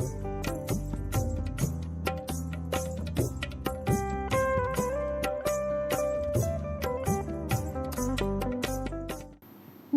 Thanks.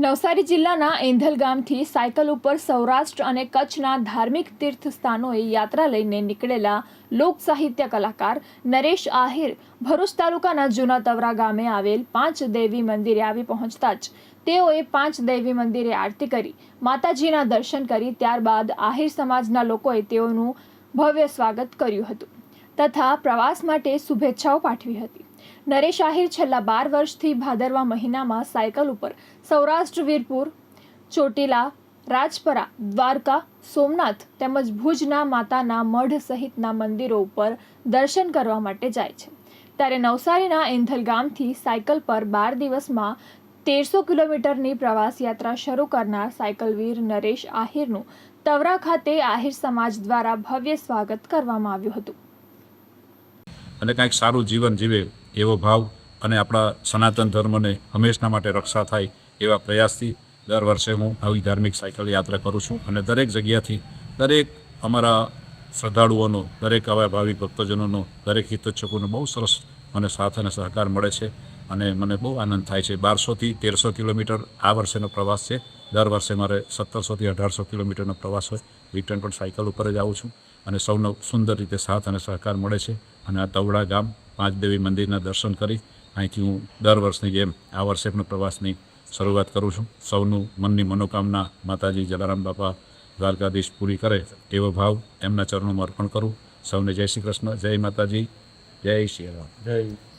Navsari જિલ્લાના એંધલ ગામથી cycle ઉપર સૌરાષ્ટ્ર અને કચ્છના ધાર્મિક તીર્થ સ્થાનોએ યાત્રા લઈને નીકળેલા લોક સાહિત્ય કલાકાર નરેશ આહિર ભરૂચ તાલુકાના જૂના તવરા ગામે આવેલ પાંચ દેવી મંદિરે આવી પહોંચતા જ તેઓએ પાંચ દેવી મંદિરે આરતી કરી, માતાજીના દર્શન કરી, ત્યારબાદ આહિર સમાજના લોકોએ તેઓનું ભવ્ય સ્વાગત કર્યું હતું. તથા પ્રવાસ માટે શુભેચ્છાઓ પાઠવી હતી. નરેશ આહિર છેલ્લા બાર વર્ષથી ભાદરવા મહિનામાં સાયકલ ઉપર સૌરાષ્ટ્ર, વીરપુર, ચોટીલા, રાજપરા, દ્વારકા, સોમનાથ તેમજ ભુજના માતાના મઢ સહિતના મંદિરો ઉપર દર્શન કરવા માટે જાય છે. ત્યારે નવસારીના એંધલ ગામથી સાયકલ પર બાર દિવસમાં તેરસો કિલોમીટરની પ્રવાસ યાત્રા શરૂ કરનાર સાયકલવીર નરેશ આહિરનું તવરા ખાતે આહિર સમાજ દ્વારા ભવ્ય સ્વાગત કરવામાં આવ્યું હતું. અને કાંઈક સારું જીવન જીવે એવો ભાવ અને આપણા સનાતન ધર્મને હંમેશના માટે રક્ષા થાય એવા પ્રયાસથી દર વર્ષે હું આવી ધાર્મિક સાયકલ યાત્રા કરું છું અને દરેક જગ્યાથી દરેક અમારા શ્રદ્ધાળુઓનો, દરેક આવા ભાવિક ભક્તજનોનો, દરેક હિતોચ્છકોનો બહુ સરસ મને સાથ અને સહકાર મળે છે અને મને બહુ આનંદ થાય છે. બારસોથી તેરસો કિલોમીટર આ વર્ષેનો પ્રવાસ છે. દર વર્ષે મારે સત્તરસોથી અઢારસો કિલોમીટરનો પ્રવાસ હોય. રિટર્ન પણ સાયકલ ઉપર જ આવું છું અને સૌનો સુંદર રીતે સાથ અને સહકાર મળે છે. અને આ તવડા ગામ પાંચ દેવી મંદિરના દર્શન કરી અહીંથી હું દર વર્ષની જેમ આ વર્ષે પણ પ્રવાસની શરૂઆત કરું છું. સૌનું મનની મનોકામના માતાજી જલારામ બાપા દ્વારકાધીશ પૂરી કરે એવો ભાવ એમના ચરણોમાં અર્પણ કરું. સૌને જય શ્રી કૃષ્ણ, જય માતાજી, જય શ્રી રામ. જય.